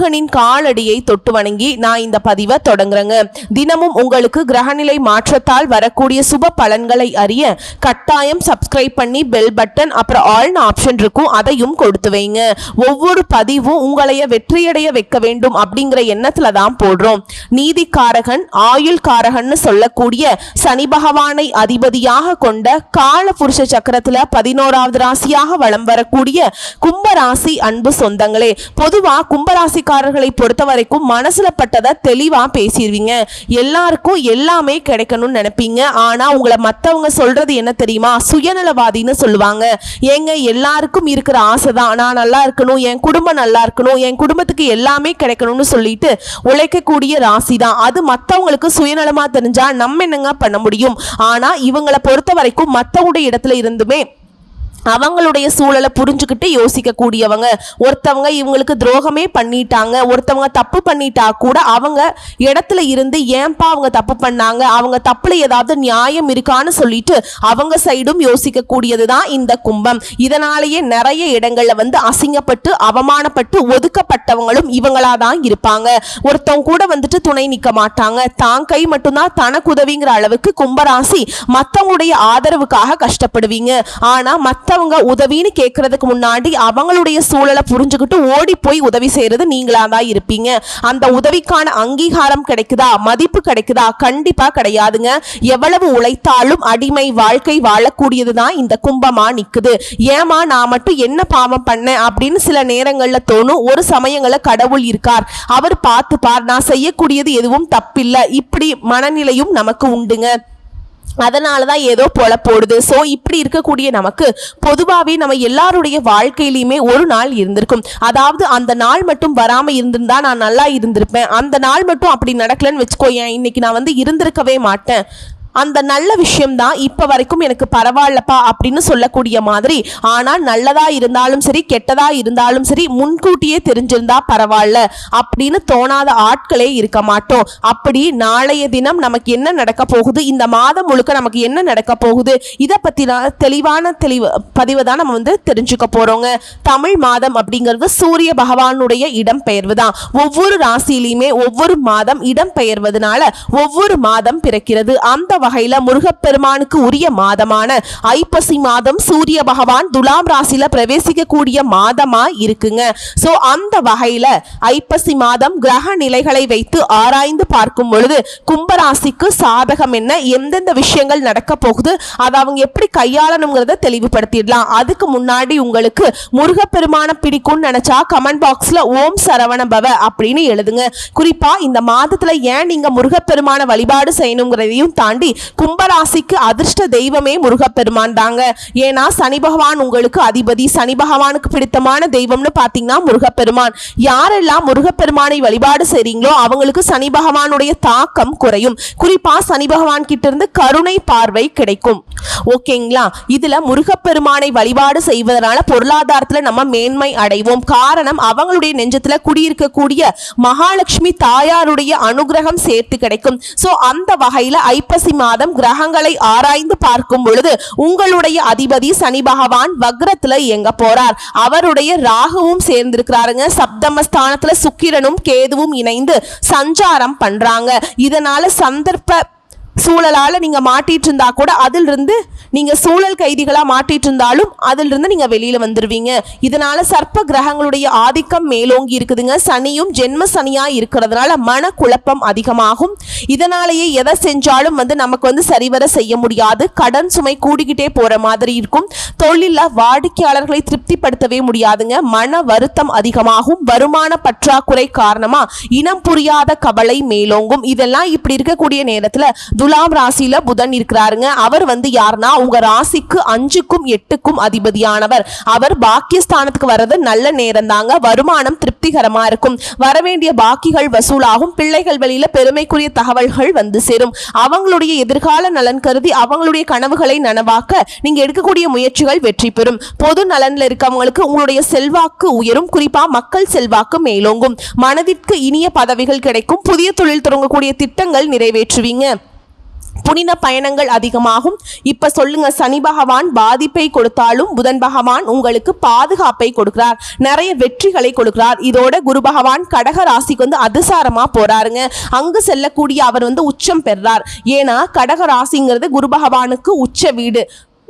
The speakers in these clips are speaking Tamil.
முருகனின் காலடியை தொட்டு வணங்கி நான் இந்த பதிவை தொடங்குறேங்க. தினமும் உங்களுக்கு கிரகநிலை மாற்றத்தால் வரக்கூடிய சுப பலன்களை அறிய கட்டாயம் சப்ஸ்கிரைப் பண்ணி பெல் பட்டன் அப்புறம் ஆல்னு ஆப்ஷன் இருக்கும் அதையும் கொடுத்து வைங்க. ஒவ்வொரு பதிவும் உங்களைய வெற்றியடைய வைக்க வேண்டும் அப்படிங்கிற எண்ணத்துல தான் போடுறோம். நீதிக்காரகன் ஆயுள் காரகன் சொல்லக்கூடிய சனி பகவானை அதிபதியாக கொண்ட கால புருஷ சக்கரத்துல பதினோராவது ராசியாக வலம் வரக்கூடிய கும்பராசி அன்பு சொந்தங்களே பொதுவா கும்பராசி கும்பராசிக்காரர்களை பொறுத்த வரைக்கும் மனசுல பட்டதை தெளிவா பேசிடுவீங்க எல்லாருக்கும் எல்லாமே கிடைக்கணும்னு நினைப்பீங்க. ஆனா உங்களை மத்தவங்க சொல்றது என்ன தெரியுமா? சுயநலவாதின்னு சொல்லுவாங்க. ஏங்க எல்லாருக்கும் இருக்கிற ஆசை தான் நான் நல்லா இருக்கணும் என் குடும்பம் நல்லா இருக்கணும் என் குடும்பத்துக்கு எல்லாமே கிடைக்கணும்னு சொல்லிட்டு உழைக்கக்கூடிய ராசி தான் அது மத்தவங்களுக்கு சுயநலமா தெரிஞ்சா நம்ம என்னங்க பண்ண முடியும்? ஆனா இவங்களை பொறுத்த வரைக்கும் மத்தவங்களுடைய இடத்துல இருந்துமே அவங்களுடைய சூழலை புரிஞ்சுக்கிட்டு யோசிக்க கூடியவங்க ஒருத்தவங்க இவங்களுக்கு துரோகமே பண்ணிட்டாங்க ஒருத்தவங்க தப்பு பண்ணிட்டா கூட அவங்க இடத்துல இருந்து ஏன்பா அவங்க தப்பு பண்ணாங்க அவங்க தப்புல ஏதாவது நியாயம் இருக்கான்னு சொல்லிட்டு அவங்க சைடும் யோசிக்க கூடியது தான் இந்த கும்பம். இதனாலேயே நிறைய இடங்கள்ல வந்து அசிங்கப்பட்டு அவமானப்பட்டு ஒதுக்கப்பட்டவங்களும் இவங்களா தான் இருப்பாங்க. ஒருத்தவங்க கூட வந்துட்டு துணை நிற்க மாட்டாங்க. தான் கை மட்டும்தான் தனக்கு உதவிங்கிற அளவுக்கு கும்பராசி மற்றவங்களுடைய ஆதரவுக்காக கஷ்டப்படுவீங்க. ஆனா மற்றவங்க உதவின்னு கேட்கறதுக்கு முன்னாடி அவங்களுடைய சூழலை புரிஞ்சுக்கிட்டு ஓடி போய் உதவி செய்யறது நீங்களா தான் இருப்பீங்க. அந்த உதவிக்கான அங்கீகாரம் கிடைக்குதா? மதிப்பு கிடைக்குதா? கண்டிப்பா கிடையாதுங்க. எவ்வளவு உழைத்தாலும் அடிமை வாழ்க்கை வாழக்கூடியது தான் இந்த கும்பமா நிக்குது. ஏமா நான் மட்டும் என்ன பாவம் பண்ணேன் அப்படின்னு சில நேரங்கள்ல தோணும். ஒரு சமயங்களை கடவுள் இருக்கார். அவர் பார்த்துப்பார். நான் செய்யக்கூடியது எதுவும் தப்பில்லை. இப்படி மனநிலையும் நமக்கு உண்டுங்க. அதனால தான் ஏதோ பொல போடுது ஸோ இப்படி இருக்கக்கூடிய நமக்கு பொதுவாகவே நம்ம எல்லாருடைய வாழ்க்கையிலையுமே ஒரு நாள் இருந்திருக்கும். அதாவது அந்த நாள் மட்டும் வராமல் இருந்திருந்தா நான் நல்லா இருந்திருப்பேன். அந்த நாள் மட்டும் அப்படி நடக்கலன்னு வச்சுக்கோயேன். இன்னைக்கு நான் வந்து இருந்திருக்கவே மாட்டேன். அந்த நல்ல விஷயம்தான் இப்போ வரைக்கும் எனக்கு பரவாயில்லப்பா அப்படின்னு சொல்லக்கூடிய மாதிரி. ஆனால் நல்லதா இருந்தாலும் சரி கெட்டதா இருந்தாலும் சரி முன்கூட்டியே தெரிஞ்சிருந்தா பரவாயில்ல அப்படின்னு தோணாத ஆட்களே இருக்க மாட்டோம். அப்படி நாளைய தினம் நமக்கு என்ன நடக்க போகுது? இந்த மாதம் முழுக்க நமக்கு என்ன நடக்க போகுது? இதை பற்றின தெளிவான தெளிவு பதிவை தான் நம்ம வந்து தெரிஞ்சுக்க போகிறோங்க தமிழ் மாதம் அப்படிங்கிறது சூரிய பகவானுடைய இடம் பெயர்வு தான் ஒவ்வொரு ராசியிலையுமே ஒவ்வொரு மாதம் இடம் பெயர்வதனால ஒவ்வொரு மாதம் பிறக்கிறது. அந்த வகையில முருகப்பெருமானுக்கு உரிய மாதமான ஐப்பசி மாதம் சூரிய பகவான் துலாம் ராசியில பிரவேசிக்கக்கூடிய மாதமா இருக்குங்க. சோ அந்த வகையில ஐப்பசி மாதம் கிரக நிலைகளை வைத்து ஆராய்ந்து பார்க்கும் பொழுது கும்பராசிக்கு சாதகம் என்ன எந்தெந்த விஷயங்கள் நடக்க போகுது அதை அவங்க எப்படி கையாளணுங்கிறத தெளிவுபடுத்திடலாம். அதுக்கு முன்னாடி உங்களுக்கு முருகப்பெருமான பிடிக்கும்னு நினைச்சா கமெண்ட் பாக்ஸ்ல ஓம் சரவண பவ அப்படின்னு எழுதுங்க. குறிப்பா இந்த மாதத்துல ஏன் நீங்க முருகப்பெருமான வழிபாடு செய்யணுங்கிறதையும் தாண்டி கும்பராசிக்கு அதிர்ஷ்ட தெய்வமே முருகப்பெருமான் தாங்க. ஏன்னா சனி பகவான் உங்களுக்கு அதிபதி சனி பகவானுக்கு பிடித்தமான தெய்வம்னு பார்த்தீங்கன்னா முருகப்பெருமான். யாரெல்லாம் முருகப்பெருமானை வழிபாடு செய்றீங்களோ அவங்களுக்கு சனி பகவானுடைய தாக்கம் குறையும். குறிப்பா சனி பகவான் கிட்ட இருந்து கருணை பார்வை கிடைக்கும். ஓகேங்களா? இதுல முருகப்பெருமானை வழிபாடு செய்வதனால பொருளாதாரத்துல நம்ம மேன்மை அடைவோம். காரணம் அவங்களுடைய நெஞ்சத்துல குடியிருக்கக்கூடிய மகாலட்சுமி தாயாருடைய அனுகிரகம் சேர்த்து கிடைக்கும். சோ அந்த வகையில ஐப்பசி மாதம் கிரகங்களை ஆராய்ந்து பார்க்கும் பொழுது உங்களுடைய அதிபதி சனி பகவான் வக்ரத்துல இயங்க போறார். அவருடைய ராகுவும் சேர்ந்திருக்கிறாருங்க. சப்தமஸ்தானத்துல சுக்கிரனும் கேதுவும் இணைந்து சஞ்சாரம் பண்றாங்க. இதனால சந்தர்ப்ப சூழலால் நீங்கள் மாட்டிகிட்டு இருந்தால் கூட அதிலிருந்து நீங்கள் சூழல் கைதிகளாக மாட்டிகிட்டு இருந்தாலும் அதிலிருந்து நீங்கள் வெளியில் வந்துடுவீங்க இதனால் சர்ப்ப கிரகங்களுடைய ஆதிக்கம் மேலோங்கி இருக்குதுங்க. சனியும் ஜென்ம சனியாக இருக்கிறதுனால மன குழப்பம் அதிகமாகும். இதனாலேயே எதை செஞ்சாலும் வந்து நமக்கு வந்து சரிவர செய்ய முடியாது. கடன் சுமை கூடிக்கிட்டே போகிற மாதிரி இருக்கும். தொழிலில் வாடிக்கையாளர்களை திருப்திப்படுத்தவே முடியாதுங்க. மன வருத்தம் அதிகமாகும். வருமான பற்றாக்குறை காரணமாக இனம் புரியாத கவலை மேலோங்கும். இதெல்லாம் இப்படி இருக்கக்கூடிய நேரத்தில் துலாம் ராசியில புதன் இருக்கிறாருங்க. அவர் வந்து யாருன்னா உங்க ராசிக்கு அஞ்சுக்கும் எட்டுக்கும் அதிபதியானவர். அவர் பாக்கியஸ்தானத்துக்கு வர்றது நல்ல நேரம் தாங்க வருமானம் திருப்திகரமா இருக்கும். வரவேண்டிய பாக்கிகள் வசூலாகும். பிள்ளைகள் வெளியில பெருமைக்குரிய தகவல்கள் வந்து சேரும். அவங்களுடைய எதிர்கால நலன் கருதி அவங்களுடைய கனவுகளை நனவாக்க நீங்க எடுக்கக்கூடிய முயற்சிகள் வெற்றி பெறும். பொது நலன்ல இருக்கவங்களுக்கு உங்களுடைய செல்வாக்கு உயரும். குறிப்பா மக்கள் செல்வாக்கு மேலோங்கும். மனதிற்கு இனிய பதவிகள் கிடைக்கும். புதிய தொழில் தொடங்கக்கூடிய திட்டங்கள் நிறைவேற்றுவீங்க. புனித பயணங்கள் அதிகமாகும். இப்ப சொல்லுங்க சனி பகவான் பாதிப்பை கொடுத்தாலும் புதன் பகவான் உங்களுக்கு பாதுகாப்பை கொடுக்கிறார். நிறைய வெற்றிகளை கொடுக்கிறார். இதோட குரு பகவான் கடக ராசிக்கு வந்து அதிசாரமா போறாருங்க. அங்கு செல்லக்கூடிய அவர் வந்து உச்சம் பெறார். ஏன்னா கடக ராசிங்கிறது குரு பகவானுக்கு உச்ச வீடு.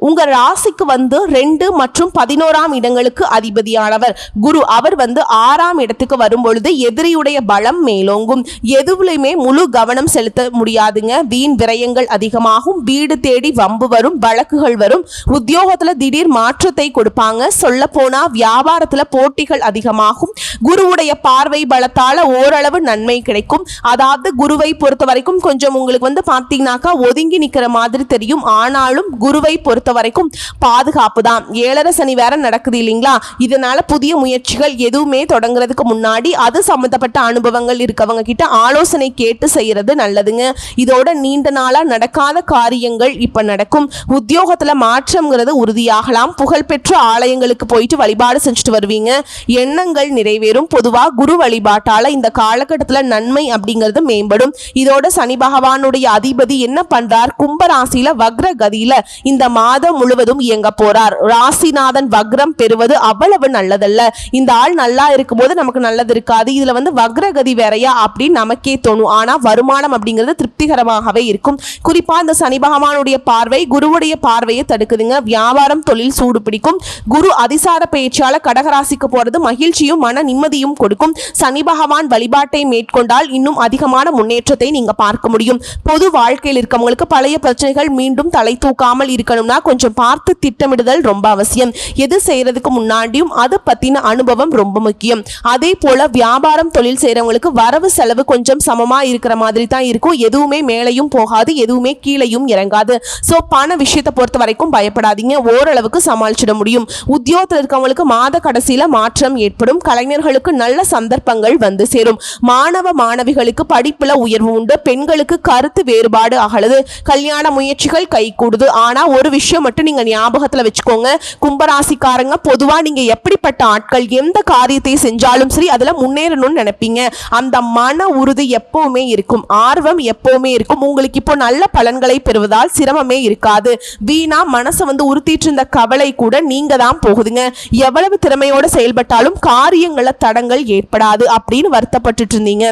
உங்க ராசிக்கு வந்து ரெண்டு மற்றும் பதினோராம் இடங்களுக்கு அதிபதியானவர். குரு அவர் வந்து ஆறாம் இடத்துக்கு வரும் பொழுது எதிரியுடைய பலம் மேலோங்கும். எதுவுலையுமே முழு கவனம் செலுத்த முடியாதுங்க. வீண் விரயங்கள் அதிகமாகும். வீடு தேடி வம்பு வரும் வழக்குகள் வரும். உத்தியோகத்துல திடீர் மாற்றத்தை கொடுப்பாங்க. சொல்ல போனா வியாபாரத்துல போட்டிகள் அதிகமாகும். குருவுடைய பார்வை பலத்தால ஓரளவு நன்மை கிடைக்கும். அதாவது குருவை பொறுத்த வரைக்கும் கொஞ்சம் உங்களுக்கு வந்து பார்த்தீங்கன்னாக்கா ஒதுங்கி நிக்கிற மாதிரி தெரியும். ஆனாலும் குருவை பொறுத்த வரைக்கும் பாதுகாப்பு தான் ஏழரை சனி வேற நடக்குது இல்லைங்களா? இதனால புதிய முயற்சிகள் எதுவுமே தொடங்குறதுக்கு முன்னாடி அது சம்மந்தப்பட்ட அனுபவங்கள் இருக்கவங்க கிட்ட ஆலோசனை கேட்டு செய்யறது நல்லதுங்க. இதோட நீண்ட நாளா நடக்காத காரியங்கள் இப்ப நடக்கும். உத்தியோகத்துல மாற்றம்ங்கிறது உறுதியாகலாம். புகழ்பெற்ற ஆலயங்களுக்கு போயிட்டு வழிபாடு செஞ்சுட்டு வருவீங்க. எண்ணங்கள் நிறைவேறும். பொதுவா குரு வழிபாட்டால இந்த காலகட்டத்துல நன்மை அப்படிங்கிறது மேம்படும். இதோட சனி பகவானுடைய அதிபதி என்ன பண்றார்? கும்பராசியில வக்ர கதியில இந்த மாதம் முழுவதும் இயங்க போறார். ராசிநாதன் வக்ரம் பெறுவது அவ்வளவு நல்லதல்ல. இந்த ஆள் நல்லா இருக்கும்போது நமக்கு நல்லது இருக்காது. இதுல வந்து வக்ரகதி வேறையா அப்படின்னு நமக்கே தோணும். ஆனா வருமானம் அப்படிங்கிறது திருப்திகரமாகவே இருக்கும். குறிப்பா இந்த சனி பகவானுடைய பார்வை குருவுடைய பார்வையை தடுக்குதுங்க. வியாபாரம் தொழில் சூடு பிடிக்கும். குரு அதிசார பயிற்சியால கடகராசிக்கு போறது மகிழ்ச்சியும் மன நிம்மதியும் கொடுக்கும். சனி பகவான் வழிபாட்டை மேற்கொண்டால் இன்னும் அதிகமான முன்னேற்றத்தை நீங்க பார்க்க முடியும். பொது வாழ்க்கையில் இருக்கவங்களுக்கு பழைய பிரச்சனைகள் மீண்டும் தலை தூக்காமல் இருக்கணும்னா கொஞ்சம் பார்த்து திட்டமிடுதல் ரொம்ப அவசியம். எது செய்யறதுக்கு முன்னாடியும் அது பத்தின அனுபவம் ரொம்ப முக்கியம். அதே போல வியாபாரம் தொழில் செய்யறவங்களுக்கு வரவு செலவு கொஞ்சம் சமமா இருக்கிற மாதிரி தான் இருக்கும். எதுவுமே மேலையும் போகாது எதுவுமே கீழையும் இறங்காது. ஸோ பண விஷயத்தை பொறுத்த வரைக்கும் பயப்படாதீங்க. ஓரளவுக்கு சமாளிச்சிட முடியும். உத்தியோகத்தில் இருக்கவங்களுக்கு மாத கடைசியில மாற்றம் ஏற்படும். கலைஞர்களுக்கு நல்ல சந்தர்ப்பங்கள் வந்து சேரும். மாணவ மாணவிகளுக்கு படிப்புல உயர்வு உண்டு. பெண்களுக்கு கருத்து வேறுபாடு அகலுது. கல்யாண முயற்சிகள் கைகூடுது ஆனா ஒரு விஷயம் மட்டும் நீங்க ஞாபகத்துல வச்சுக்கோங்க. கும்பராசிக்காரங்க பொதுவா நீங்க எப்படிப்பட்ட ஆட்கள் எந்த காரியத்தை செஞ்சாலும் சரி அதுல முன்னேறணும்னு நினைப்பீங்க. அந்த மன உறுதி எப்பவுமே இருக்கும். ஆர்வம் எப்பவுமே இருக்கும். உங்களுக்கு இப்போ நல்ல பலன்களை பெறுவதால் சிரமமே இருக்காது. வீணா மனசை வந்து உறுத்திட்டு இருந்த கவலை கூட நீங்க தான் போகுதுங்க. எவ்வளவு திறமையோட செயல்பட்டாலும் காரியங்களை தடங்கள் ஏற்படாது அப்படின்னு வருத்தப்பட்டுட்டு இருந்தீங்க.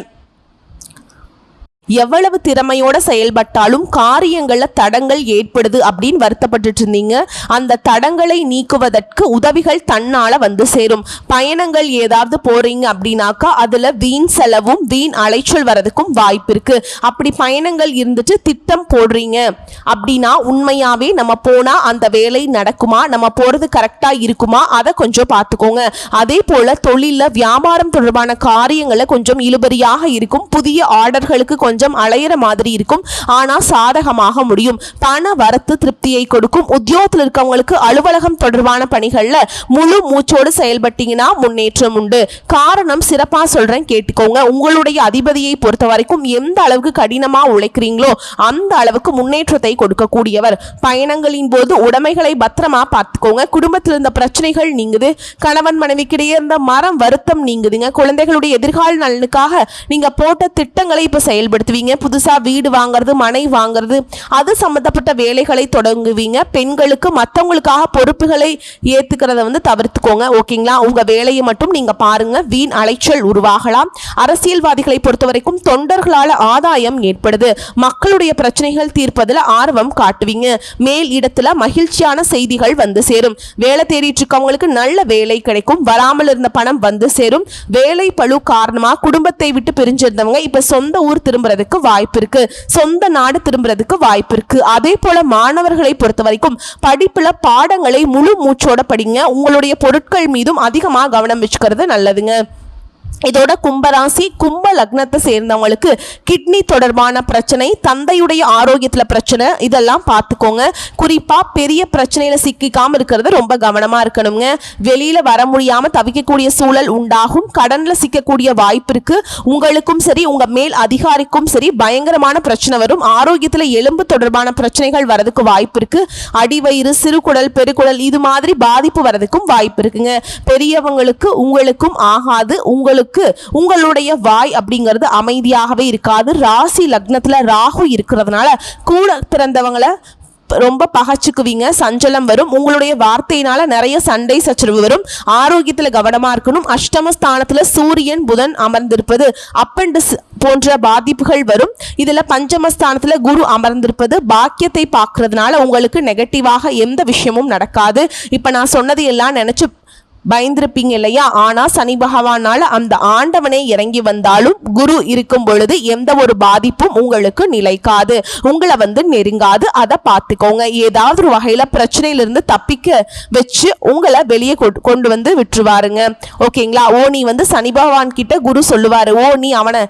எவ்வளவு திறமையோட செயல்பட்டாலும் காரியங்களில் தடங்கள் ஏற்படுது அப்படின்னு வருத்தப்பட்டுட்டு இருந்தீங்க. அந்த தடங்களை நீக்குவதற்கு உதவிகள் தன்னால வந்து சேரும். பயணங்கள் ஏதாவது போறீங்க அப்படின்னாக்கா அதுல வீண் செலவும் வீண் அலைச்சல் வரதுக்கும் வாய்ப்பு இருக்கு. அப்படி பயணங்கள் இருந்துட்டு திட்டம் போடுறீங்க அப்படின்னா உண்மையாவே நம்ம போனா அந்த வேலை நடக்குமா? நம்ம போறது கரெக்டா இருக்குமா? அதை கொஞ்சம் பார்த்துக்கோங்க. அதே போல தொழில வியாபாரம் தொடர்பான காரியங்களை கொஞ்சம் இழுபறியாக இருக்கும். புதிய ஆர்டர்களுக்கு கொஞ்சம் அலையிற மாதிரி இருக்கும். ஆனால் சாதகமாக முடியும். பண வரத்து திருப்தியை கொடுக்கும். உத்தியோகத்தில் இருக்கவங்களுக்கு அலுவலகம் தொடர்பான பணிகள்ல முழு மூச்சோடு செயல்பட்டீங்கன்னா முன்னேற்றம் உண்டு. காரணம் சிறப்பாக சொல்றேன் கேட்டுக்கோங்க. உங்களுடைய அதிபதியை பொறுத்த வரைக்கும் எந்த அளவுக்கு கடினமாக உழைக்கிறீங்களோ அந்த அளவுக்கு முன்னேற்றத்தை கொடுக்கக்கூடியவர். பயணங்களின் போது உடைமைகளை பத்திரமா பார்த்துக்கோங்க. குடும்பத்தில் இருந்த பிரச்சனைகள் நீங்குது. கணவன் மனைவிக்கிடையே இருந்த மரம் வருத்தம் நீங்குதுங்க. குழந்தைகளுடைய எதிர்கால நலனுக்காக நீங்கள் போட்ட திட்டங்களை இப்போ செயல்படுத்த செயல்படுத்துவீங்க புதுசாக வீடு வாங்குறது மனை வாங்குறது அது சம்மந்தப்பட்ட வேலைகளை தொடங்குவீங்க. பெண்களுக்கு மற்றவங்களுக்காக பொறுப்புகளை ஏத்துக்கிறத வந்து தவிர்த்துக்கோங்க. ஓகேங்களா? உங்க வேலையை மட்டும் நீங்க பாருங்க. வீண் அலைச்சல் உருவாகலாம். அரசியல்வாதிகளை பொறுத்த வரைக்கும் தொண்டர்களால் ஆதாயம் ஏற்படுது. மக்களுடைய பிரச்சனைகள் தீர்ப்பதில் ஆர்வம் காட்டுவீங்க. மேல் இடத்துல மகிழ்ச்சியான செய்திகள் வந்து சேரும். வேலை தேடிட்டு இருக்கவங்களுக்கு நல்ல வேலை கிடைக்கும். வராமல் இருந்த பணம் வந்து சேரும். வேலை பழு காரணமா குடும்பத்தை விட்டு பிரிஞ்சிருந்தவங்க இப்போ சொந்த ஊர் திரும்புறது திரும்புறதுக்கு வாய்ப்பு இருக்கு. சொந்த நாடு திரும்புறதுக்கு வாய்ப்பு இருக்கு. அதே போல மாணவர்களை பொறுத்த வரைக்கும் படிப்புல பாடங்களை முழு மூச்சோட படிங்க. உங்களுடைய பொருட்கள் மீதும் அதிகமாக கவனம் வச்சுக்கிறது நல்லதுங்க. இதோட கும்பராசி கும்ப லக்னத்தை சேர்ந்தவங்களுக்கு கிட்னி தொடர்பான பிரச்சனை தந்தையுடைய ஆரோக்கியத்தில் பிரச்சனை இதெல்லாம் பார்த்துக்கோங்க. குறிப்பாக பெரிய பிரச்சனையில் சிக்கிக்காமல் இருக்கிறது ரொம்ப கவனமாக இருக்கணுங்க. வெளியில் வர முடியாமல் தவிக்கக்கூடிய சூழல் உண்டாகும். கடனில் சிக்கக்கூடிய வாய்ப்பு இருக்குது உங்களுக்கும் சரி உங்கள் மேல் அதிகாரிக்கும் சரி பயங்கரமான பிரச்சனை வரும். ஆரோக்கியத்தில் எலும்பு தொடர்பான பிரச்சனைகள் வரதுக்கு வாய்ப்பு இருக்குது அடிவயிறு சிறுகுடல் பெருகுடல் இது மாதிரி பாதிப்பு வரதுக்கும் வாய்ப்பு இருக்குங்க. பெரியவங்களுக்கு உங்களுக்கும் ஆகாது. உங்களுக்கு உங்களுடைய வாய் அப்படிங்கிறது அமைதியாகவே இருக்காது. ராசி லக்னத்தில் ராகு இருக்கிறதுனால கூட பிறந்தவங்களை ரொம்ப பகச்சுக்குவீங்க சஞ்சலம் வரும். உங்களுடைய வார்த்தையினால நிறைய சண்டை சச்சரவு வரும். ஆரோக்கியத்தில் கவனமா இருக்கணும். அஷ்டமஸ்தானத்துல சூரியன் புதன் அமர்ந்திருப்பது அப்பண்டிஸ் போன்ற பாதிப்புகள் வரும். இதுல பஞ்சமஸ்தானத்துல குரு அமர்ந்திருப்பது பாக்கியத்தை பார்க்கறதுனால உங்களுக்கு நெகட்டிவாக எந்த விஷயமும் நடக்காது. இப்ப நான் சொன்னது எல்லாம் நினைச்சு பயந்திருப்பீங்க இல்லையா? ஆனா சனி பகவானால அந்த ஆண்டவனே இறங்கி வந்தாலும் குரு இருக்கும் பொழுது எந்த ஒரு பாதிப்பும் உங்களுக்கு நிலைக்காது. உங்களை வந்து நெருங்காது. அதை பார்த்துக்கோங்க. ஏதாவது ஒரு வகையில பிரச்சனையிலிருந்து தப்பிக்க வச்சு உங்களை வெளியே கொண்டு- கொண்டு வந்து விட்டுருவாருங்க. ஓகேங்களா? ஓ நீ வந்து சனி பகவான் கிட்ட குரு சொல்லுவாரு. ஓ நீ அவனை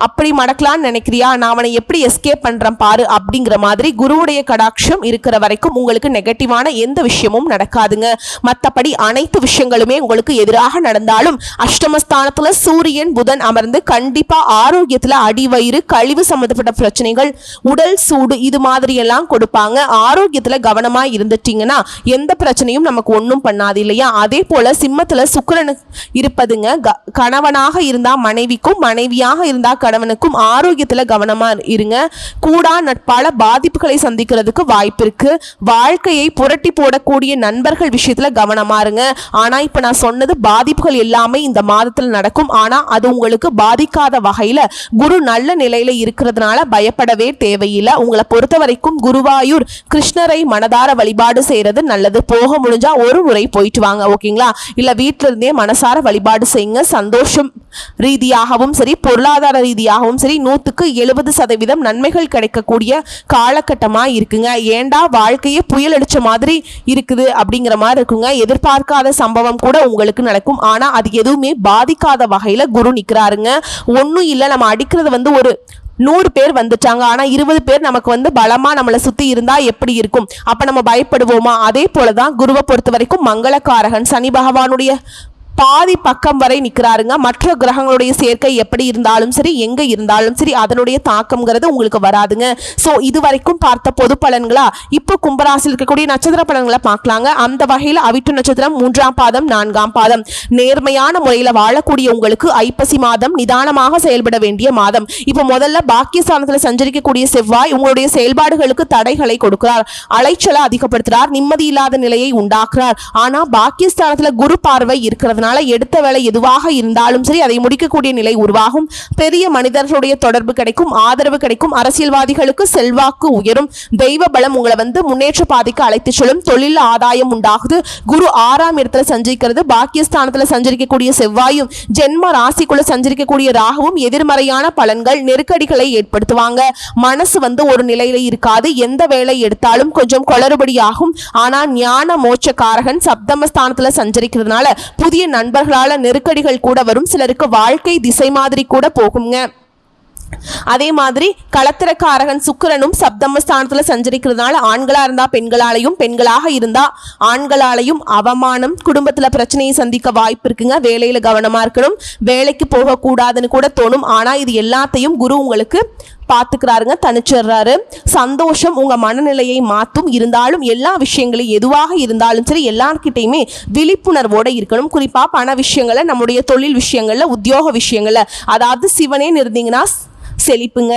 அப்படி மடக்கலான்னு நினைக்கிறியா? நான் அவனை எப்படி எஸ்கேப் பண்ணுறேன் பாரு அப்படிங்கிற மாதிரி குருவுடைய கடாட்சம் இருக்கிற வரைக்கும் உங்களுக்கு நெகட்டிவான எந்த விஷயமும் நடக்காதுங்க. மற்றபடி அனைத்து விஷயங்களுமே உங்களுக்கு எதிராக நடந்தாலும் அஷ்டமஸ்தானத்தில் சூரியன் புதன் அமர்ந்து கண்டிப்பாக ஆரோக்கியத்தில் அடிவயிறு கழிவு சம்மந்தப்பட்ட பிரச்சனைகள் உடல் சூடு இது மாதிரி எல்லாம் கொடுப்பாங்க. ஆரோக்கியத்தில் கவனமாக இருந்துட்டீங்கன்னா எந்த பிரச்சனையும் நமக்கு ஒன்றும் பண்ணாது இல்லையா? அதே போல் சிம்மத்தில் சுக்கிரன் இருப்பதுங்க. க- கணவனாக இருந்தால் மனைவிக்கும் மனைவியாக இருந்தால் கணவனுக்கும் ஆரோக்கியத்துல கவனமா இருங்க. கூடா நட்பால பாதிப்புகளை சந்திக்கிறதுக்கு வாய்ப்பு இருக்கு. வாழ்க்கையை புரட்டி போடக்கூடிய நண்பர்கள் விஷயத்துல கவனமா இருங்க. ஆனா இப்ப நான் சொன்னது பாதிப்புகள் எல்லாமே இந்த மாதத்தில் நடக்கும். ஆனா அது உங்களுக்கு பாதிக்காத வகையில் குரு நல்ல நிலையில இருக்கிறதுனால பயப்படவே தேவையில்லை. உங்களை பொறுத்த வரைக்கும் குருவாயூர் கிருஷ்ணரை மனதார வழிபாடு செய்யறது நல்லது. போக முடிஞ்சா ஒரு முறை போயிட்டு வாங்க ஓகேங்களா? இல்ல வீட்டிலிருந்தே இருந்தே மனசார வழிபாடு செய்யுங்க. சந்தோஷம் ரீதியாகவும் சரி பொருளாதார ரீதியாகவும் சரி நூற்றுக்கு எழுபது சதவீதம் நன்மைகள் கிடைக்கக்கூடிய காலகட்டமாக இருக்குங்க. ஏண்டா வாழ்க்கையே புயல் அடித்த மாதிரி இருக்குது அப்படிங்கிற மாதிரி இருக்குங்க. எதிர்பார்க்காத சம்பவம் கூட உங்களுக்கு நடக்கும். ஆனால் அது எதுவுமே பாதிக்காத வகையில் குரு நிக்கிறாருங்க. ஒன்றும் இல்லை நம்ம அடிக்கிறது வந்து ஒரு நூறு பேர் வந்துட்டாங்க. ஆனால் இருபது பேர் நமக்கு வந்து பலமாக நம்மளை சுற்றி இருந்தால் எப்படி இருக்கும்? அப்போ நம்ம பயப்படுவோமா? அதே போலதான் குருவை பொறுத்த வரைக்கும் மங்களக்காரகன் சனி பகவானுடைய பாதி பக்கம் வரை நிற்கிறாருங்க மற்ற கிரகங்களுடைய சேர்க்கை எப்படி இருந்தாலும் சரி எங்கே இருந்தாலும் சரி அதனுடைய தாக்கம்ங்கிறது உங்களுக்கு வராதுங்க. ஸோ இது வரைக்கும் பார்த்த பொது பலன்களா? இப்போ கும்பராசியில் இருக்கக்கூடிய நட்சத்திர பலன்களை பார்க்கலாங்க. அந்த வகையில் அவிட்டு நட்சத்திரம் மூன்றாம் பாதம் நான்காம் பாதம். நேர்மையான முறையில் வாழக்கூடிய உங்களுக்கு ஐப்பசி மாதம் நிதானமாக செயல்பட வேண்டிய மாதம். இப்போ முதல்ல பாக்கியஸ்தானத்தில் சஞ்சரிக்கக்கூடிய செவ்வாய் உங்களுடைய செயல்பாடுகளுக்கு தடைகளை கொடுக்கிறார். அலைச்சலை அதிகப்படுத்துகிறார் நிம்மதி இல்லாத நிலையை உண்டாக்குறார். ஆனால் பாக்கியஸ்தானத்தில் குரு பார்வை இருக்கிறதுனால எடுத்த வேலை எதுவாக இருந்தாலும் சரி அதை முடிக்கக்கூடிய நிலை உருவாகும். பெரிய மனிதர்களுடைய தொடர்பு கிடைக்கும் ஆதரவு கிடைக்கும். அரசியல்வாதிகளுக்கு செல்வாக்கு உயரும். தெய்வ பலம் உங்களை வந்து முன்னேற்ற பாதைக்கு அழைத்து செல்லும். தொழில் ஆதாயம் உண்டாகுது. குரு ஆறாம் இடத்துல சஞ்சரிக்கிறது பாக்கியஸ்தானத்தில் சஞ்சரிக்கக்கூடிய செவ்வாயும் ஜென்ம ராசிக்குள்ள சஞ்சரிக்கக்கூடிய ராகவும் எதிர்மறையான பலன்கள் நெருக்கடிகளை ஏற்படுத்துவாங்க. மனசு வந்து ஒரு நிலையில இருக்காது. எந்த வேலை எடுத்தாலும் கொஞ்சம் குளறுபடியாகும். ஆனால் ஞான மோட்சக்காரகன் சப்தமஸ்தானத்தில் சஞ்சரிக்கிறதுனால புதிய நண்பர்களால நெருக்கடிகள் கூட வரும் சிலருக்கு வாழ்க்கை திசை மாதிரி கூட போகுங்க. அதே மாதிரி களத்திரக்காரகன் சுக்கிரனும் சப்தமஸ்தானத்தில் சஞ்சரிக்கிறதுனால ஆண்களாக இருந்தால் பெண்களாலையும் பெண்களாக இருந்தால் ஆண்களாலையும் அவமானம் குடும்பத்தில் பிரச்சனையை சந்திக்க வாய்ப்பு இருக்குங்க. வேலையில் கவனமா இருக்கணும். வேலைக்கு போகக்கூடாதுன்னு கூட தோணும். ஆனால் இது எல்லாத்தையும் குரு உங்களுக்கு பார்த்துக்கிறாருங்க தனிச்சிடுறாரு. சந்தோஷம் உங்க மனநிலையை மாற்றும் இருந்தாலும் எல்லா விஷயங்களையும் எதுவாக இருந்தாலும் சரி எல்லார்கிட்டையுமே விழிப்புணர்வோட இருக்கணும். குறிப்பா பண விஷயங்களை நம்முடைய தொழில் விஷயங்கள்ல உத்தியோக விஷயங்கள்ல. அதாவது சிவனேன்னு இருந்தீங்கன்னா செழிப்புங்க.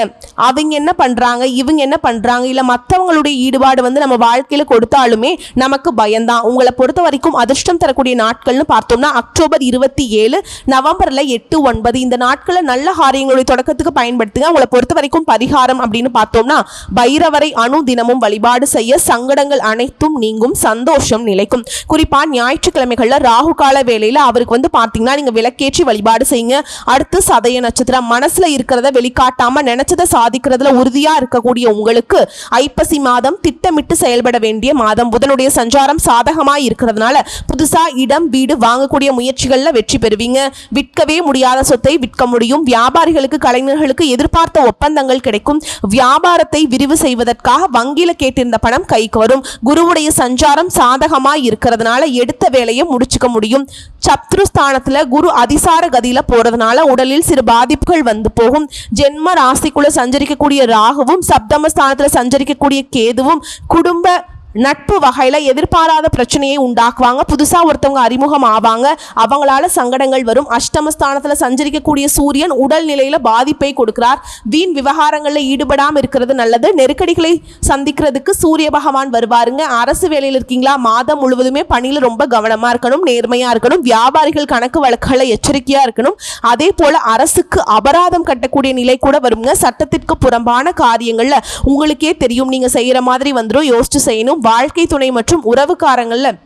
அவங்க என்ன பண்றாங்க? இவங்க என்ன பண்றாங்க? இல்லை மற்றவங்களுடைய ஈடுபாடு வந்து நம்ம வாழ்க்கையில கொடுத்தாலுமே நமக்கு பயம்தான். உங்களை பொறுத்த வரைக்கும் அதிர்ஷ்டம் தரக்கூடிய நாட்கள்னு பார்த்தோம்னா அக்டோபர் இருபத்தி ஏழு நவம்பர்ல எட்டு ஒன்பது இந்த நாட்களை நல்ல காரியங்களுடைய தொடக்கத்துக்கு பயன்படுத்துங்க. உங்களை பொறுத்த வரைக்கும் பரிகாரம் அப்படின்னு பார்த்தோம்னா பைரவரை அணு தினமும் வழிபாடு செய்ய சங்கடங்கள் அனைத்தும் நீங்கும் சந்தோஷம் நிலைக்கும். குறிப்பா ஞாயிற்றுக்கிழமைகளில் ராகு கால வேலையில் அவருக்கு வந்து பார்த்தீங்கன்னா நீங்க விளக்கேற்றி வழிபாடு செய்யுங்க. அடுத்து சதய நட்சத்திரம் மனசுல இருக்கிறத வெளிக்காட்டு காட்டாம நினைச்சதை சாதிக்கிறதுல உறுதியா இருக்கக்கூடிய உங்களுக்கு ஐப்பசி மாதம் திட்டமிட்டு செயல்பட வேண்டிய மாதம். புதனுடைய சஞ்சாரம் சாதகமா இருக்கிறதுனால புதுசா இடம் வீடு வாங்கக்கூடிய முயற்சிகள்ல வெற்றி பெறுவீங்க. விற்கவே முடியாத சொத்தை விற்க முடியும். வியாபாரிகளுக்கு கலைஞர்களுக்கு எதிர்பார்த்த ஒப்பந்தங்கள் கிடைக்கும். வியாபாரத்தை விரிவு செய்வதற்காக வங்கியில கேட்டிருந்த பணம் கைக்கு வரும். குருவுடைய சஞ்சாரம் சாதகமா இருக்கிறதுனால எடுத்த வேலையை முடிச்சுக்க முடியும். சத்ருஸ்தானத்துல குரு அதிசார கதியில போறதுனால உடலில் சிறு பாதிப்புகள் வந்து போகும். ஜென்ம ராசிக்குள்ள சஞ்சரிக்கக்கூடிய ராகுவும் சப்தமஸ்தானத்துல சஞ்சரிக்கக்கூடிய கேதுவும் குடும்ப நட்பு வகையில் எதிர்பாராத பிரச்சனையை உண்டாக்குவாங்க. புதுசாக ஒருத்தவங்க அறிமுகம் ஆவாங்க. அவங்களால சங்கடங்கள் வரும். அஷ்டமஸ்தானத்தில் சஞ்சரிக்கக்கூடிய சூரியன் உடல் நிலையில் பாதிப்பை கொடுக்கிறார். வீண் விவகாரங்களில் ஈடுபடாமல் இருக்கிறது நல்லது. நெருக்கடிகளை சந்திக்கிறதுக்கு சூரிய பகவான் வருவாருங்க. அரசு வேலையில் இருக்கீங்களா? மாதம் முழுவதுமே பணியில் ரொம்ப கவனமாக இருக்கணும் நேர்மையாக இருக்கணும் வியாபாரிகள் கணக்கு வழக்குகளை எச்சரிக்கையாக இருக்கணும். அதே போல் அரசுக்கு அபராதம் கட்டக்கூடிய நிலை கூட வருங்க. சட்டத்திற்கு புறம்பான காரியங்களில் உங்களுக்கே தெரியும். நீங்கள் செய்கிற மாதிரி வந்துடும் யோசிச்சு செய்யணும். வாழ்க்கை துணை மற்றும் உறவுக்காரங்களில்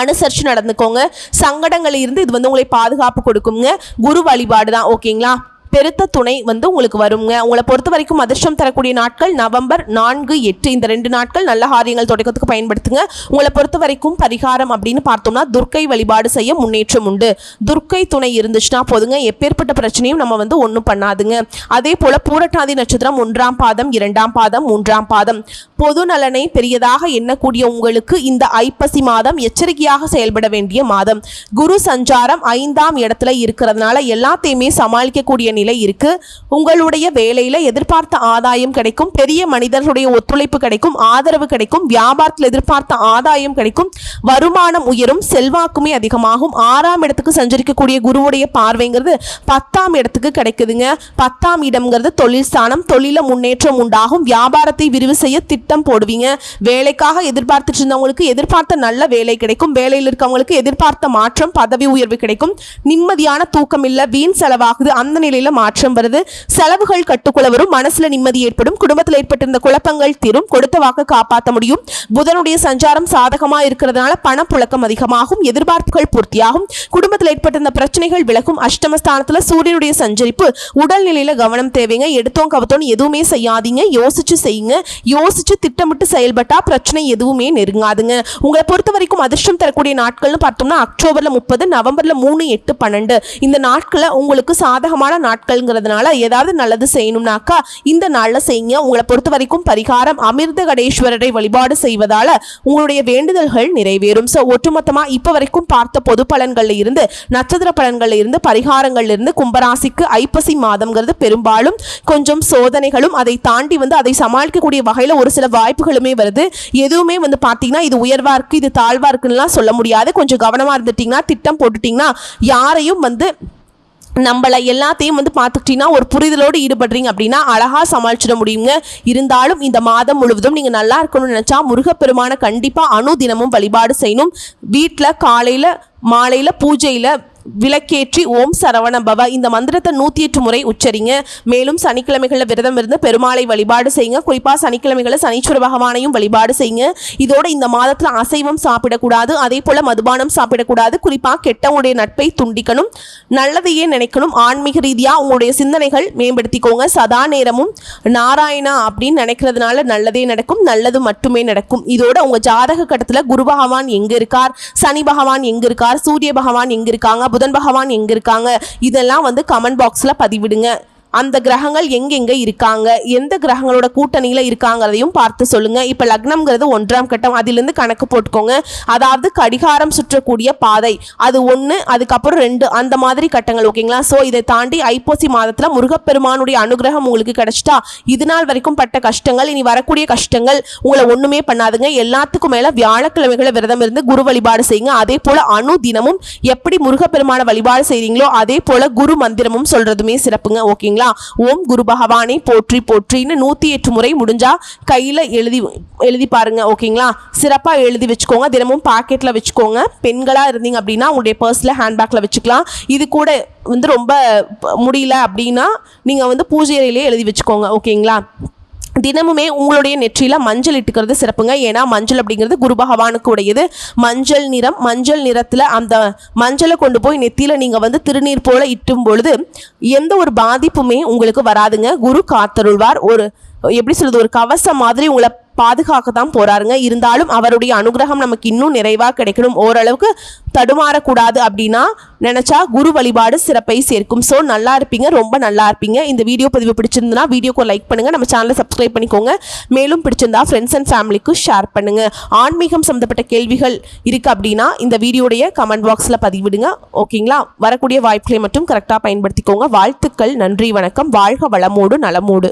அனுசரித்து நடந்துக்கோங்க. சங்கடங்கள் இருந்து இது வந்து உங்களை பாதுகாப்பு கொடுக்குங்க குரு வழிபாடு தான் ஓகேங்களா? பெருத்த துணை வந்து உங்களுக்கு வருங்க. உங்களை பொறுத்த வரைக்கும் அதிர்ஷ்டம் தரக்கூடிய நாட்கள் நவம்பர் நான்கு எட்டு இந்த ரெண்டு நாட்கள் நல்ல காரியங்கள் தொடக்கத்துக்கு பயன்படுத்துங்க. உங்களை பொறுத்த வரைக்கும் பரிகாரம் அப்படின்னு பார்த்தோம்னா துர்க்கை வழிபாடு செய்ய முன்னேற்றம் உண்டு. துர்க்கை துணை இருந்துச்சுன்னா போதுங்க. எப்பேற்பட்ட பிரச்சனையும் நம்ம வந்து ஒன்றும் பண்ணாதுங்க. அதே போல பூரட்டாதி நட்சத்திரம் ஒன்றாம் பாதம் இரண்டாம் பாதம் மூன்றாம் பாதம். பொது நலனை பெரியதாக எண்ணக்கூடிய உங்களுக்கு இந்த ஐப்பசி மாதம் எச்சரிக்கையாக செயல்பட வேண்டிய மாதம். குரு சஞ்சாரம் ஐந்தாம் இடத்துல இருக்கிறதுனால எல்லாத்தையுமே சமாளிக்கக்கூடிய நிலை இருக்கு. உங்களுடைய வேலையில எதிர்பார்த்த ஆதாயம் கிடைக்கும். பெரிய மனிதர்களுடைய ஒத்துழைப்பு கிடைக்கும். ஆதரவு கிடைக்கும். வியாபாரத்தில் எதிர்பார்த்த ஆதாயம் கிடைக்கும். வருமானம் உயரும். செல்வாக்குமே அதிகமாகும். ஆறாம் இடத்துக்கு சஞ்சரிக்கக்கூடிய குருவுடைய பார்வைங்கிறது பத்தாம் இடத்துக்கு கிடைக்குதுங்க. பத்தாம் இடம்ங்கிறது தொழில் ஸ்தானம் தொழில முன்னேற்றம் உண்டாகும். வியாபாரத்தை விரிவு செய்ய திட்டம் போடுவீங்க. வேலைக்காக எதிர்பார்த்துட்டு இருந்தவங்களுக்கு எதிர்பார்த்த நல்ல வேலை கிடைக்கும். வேலையில் இருக்கவங்களுக்கு எதிர்பார்த்த மாற்றம் பதவி உயர்வு கிடைக்கும். நிம்மதியான தூக்கம் இல்லை. வீண் செலவாகுது. அந்த நிலையில மாற்றம் வருது. செலவுகள் கட்டுக்குள்ள வரும். மனசுல நிம்மதி ஏற்படும். குடும்பத்தில் ஏற்பட்டிருந்த குழப்பங்கள் தீரும். கொடுத்த வாக்கு காப்பாற்ற முடியும். புதனுடைய சஞ்சாரம் சாதகமா இருக்கிறதுனால பணப்புழக்கம் அதிகமாகும். எதிர்பார்ப்புகள் பூர்த்தியாகும். குடும்பத்தில் ஏற்பட்டிருந்த பிரச்சனைகள் விலகும். அஷ்டமஸ்தானத்துல சூரியனுடைய சஞ்சரிப்பு. உடல்நிலையில கவனம் தேவைங்க. எடுத்தோம் கவத்தோன்னு எதுவுமே செய்யாதீங்க. யோசிச்சு செய்யுங்க. யோசிச்சு திட்டமிட்டு செயல்பட்டா பிரச்சனை எதுவுமே நெருங்காதுங்க. உங்களை பொறுத்த வரைக்கும் அதிர்ஷ்டம் தரக்கூடிய நாட்கள்னு பார்த்தோம்னா அக்டோபர்ல முப்பது நவம்பர்ல மூணு எட்டு பன்னெண்டு. இந்த நாட்களை உங்களுக்கு சாதகமான நாட்கள் நாட்கள்ங்கிறதுனால ஏதாவது நல்லது செய்யணும்னாக்கா இந்த நாளில் செய்யுங்க. உங்களை பொறுத்த வரைக்கும் பரிகாரம் அமிர்த கடேஸ்வரரை வழிபாடு செய்வதால் உங்களுடைய வேண்டுதல்கள் நிறைவேறும். ஸோ ஒட்டுமொத்தமாக இப்போ வரைக்கும் பார்த்த பொது பலன்களில் இருந்து நட்சத்திர பலன்களில் இருந்து பரிகாரங்கள்ல இருந்து கும்பராசிக்கு ஐப்பசி மாதம்ங்கிறது பெரும்பாலும் கொஞ்சம் சோதனைகளும் அதை தாண்டி வந்து அதை சமாளிக்கக்கூடிய வகையில் ஒரு சில வாய்ப்புகளுமே வருது. எதுவுமே வந்து பார்த்தீங்கன்னா இது உயர்வாக இருக்குது இது தாழ்வாக இருக்குன்னுலாம் சொல்ல முடியாது. கொஞ்சம் கவனமாக இருந்துட்டிங்கன்னா திட்டம் போட்டுட்டிங்கன்னா யாரையும் வந்து நம்மளை எல்லாத்தையும் வந்து பார்த்துக்கிட்டிங்கன்னா ஒரு புரிதலோடு ஈடுபடுறீங்க அப்படின்னா அழகாக சமாளிச்சிட முடியுங்க. இருந்தாலும் இந்த மாதம் முழுவதும் நீங்கள் நல்லா இருக்கணும்னு நினச்சா முருகப்பெருமானை கண்டிப்பாக அணு தினமும் வழிபாடு செய்யணும். வீட்டில் காலையில் மாலையில் பூஜையில் விளக்கேற்றி ஓம் சரவண பவ. இந்த மந்திரத்தை நூற்றி எட்டு முறை உச்சரிங்க. மேலும் சனிக்கிழமைகளில் விரதம் இருந்து பெருமாளை வழிபாடு செய்யுங்க. குறிப்பாக சனிக்கிழமைகளில் சனீஸ்வர பகவானையும் வழிபாடு செய்யுங்க. இதோட இந்த மாதத்தில் அசைவம் சாப்பிடக்கூடாது. அதே போல் மதுபானம் சாப்பிடக்கூடாது. குறிப்பாக கெட்டவங்களுடைய நட்பை துண்டிக்கணும். நல்லதையே நினைக்கணும். ஆன்மீக ரீதியாக உங்களுடைய சிந்தனைகள் மேம்படுத்திக்கோங்க. சதா நேரமும் நாராயணா அப்படின்னு நினைக்கிறதுனால நல்லதே நடக்கும். நல்லது மட்டுமே நடக்கும். இதோட உங்கள் ஜாதக கட்டத்தில் குரு பகவான் எங்கே இருக்கார்? சனி பகவான் எங்கே இருக்கார்? சூரிய பகவான் எங்கே இருக்காங்க? புதன் பகவான் எங்கே இருக்காங்க? இதெல்லாம் வந்து கமெண்ட் பாக்ஸில் பதிவிடுங்க. அந்த கிரகங்கள் எங்கெங்கே இருக்காங்க? எந்த கிரகங்களோட கூட்டணியில் இருக்காங்கிறதையும் பார்த்து சொல்லுங்கள் இப்போ லக்னம்ங்கிறது ஒன்றாம் கட்டம். அதிலிருந்து கணக்கு போட்டுக்கோங்க. அதாவது கடிகாரம் சுற்றக்கூடிய பாதை. அது ஒன்று அதுக்கப்புறம் ரெண்டு. அந்த மாதிரி கட்டங்கள் ஓகேங்களா? ஸோ இதை தாண்டி ஐப்போசி மாதத்தில் முருகப்பெருமானுடைய அனுகிரகம் உங்களுக்கு கிடைச்சிட்டா இது நாள் வரைக்கும் பட்ட கஷ்டங்கள் இனி வரக்கூடிய கஷ்டங்கள் உங்களை ஒன்றுமே பண்ணாதுங்க. எல்லாத்துக்கும் மேலே வியாழக்கிழமைகளை விரதம் இருந்து குரு வழிபாடு செய்யுங்க. அதே போல் அணு தினமும் எப்படி முருகப்பெருமான வழிபாடு செய்கிறீங்களோ அதே போல் குரு மந்திரமும் சொல்கிறதுமே சிறப்புங்க ஓகேங்களா? ஓம் குரு பகவானை போற்றி போற்றின்னு நூற்றி எட்டு முறை முடிஞ்சா கையில் எழுதி எழுதி பாருங்க ஓகேங்களா? சிறப்பாக எழுதி வச்சுக்கோங்க. தினமும் பாக்கெட்டில் வச்சுக்கோங்க. பெண்களாக இருந்தீங்க அப்படின்னா உங்களுடைய பர்ஸில் ஹேண்ட்பேக்கில் வச்சுக்கலாம். இது கூட வந்து ரொம்ப முடியல அப்படின்னா நீங்கள் வந்து பூஜை அறையிலே எழுதி வச்சுக்கோங்க ஓகேங்களா? தினமுமே உங்களுடைய நெற்றியில் மஞ்சள் இட்டுக்கிறது சிறப்புங்க. ஏன்னா மஞ்சள் அப்படிங்கிறது குரு பகவானுக்கு உடையது மஞ்சள் நிறம் மஞ்சள் நிறத்தில் அந்த மஞ்சளை கொண்டு போய் நெத்தியில் நீங்கள் வந்து திருநீர் போல இட்டும் பொழுது எந்த ஒரு பாதிப்புமே உங்களுக்கு வராதுங்க. குரு காத்தருள்வார். ஒரு எப்படி சொல்றது ஒரு கவசம் மாதிரி உங்களை பாதுகாக்க தான் போறாருங்க. இருந்தாலும் அவருடைய அனுகிரகம் நமக்கு இன்னும் நிறைவா கிடைக்கணும். ஓரளவுக்கு தடுமாறக்கூடாது அப்படின்னா நினைச்சா குரு வழிபாடு சிறப்பை சேர்க்கும். ஸோ நல்லா இருப்பீங்க. ரொம்ப நல்லா இருப்பீங்க. இந்த வீடியோ பதிவு பிடிச்சிருந்தனா வீடியோக்கு லைக் பண்ணுங்க. நம்ம சேனலை சப்ஸ்கிரைப் பண்ணிக்கோங்க. மேலும் பிடிச்சிருந்தா ஃப்ரெண்ட்ஸ் அண்ட் ஃபேமிலிக்கும் ஷேர் பண்ணுங்க. ஆன்மீகம் சம்மந்தப்பட்ட கேள்விகள் இருக்கு அப்படின்னா இந்த வீடியோடைய கமெண்ட் பாக்ஸில் பதிவிடுங்க. ஓகேங்களா வரக்கூடிய வாய்ப்புகளை மட்டும் கரெக்டாக பயன்படுத்திக்கோங்க. வாழ்த்துக்கள். நன்றி. வணக்கம். வாழ்க வளமோடு நலமோடு.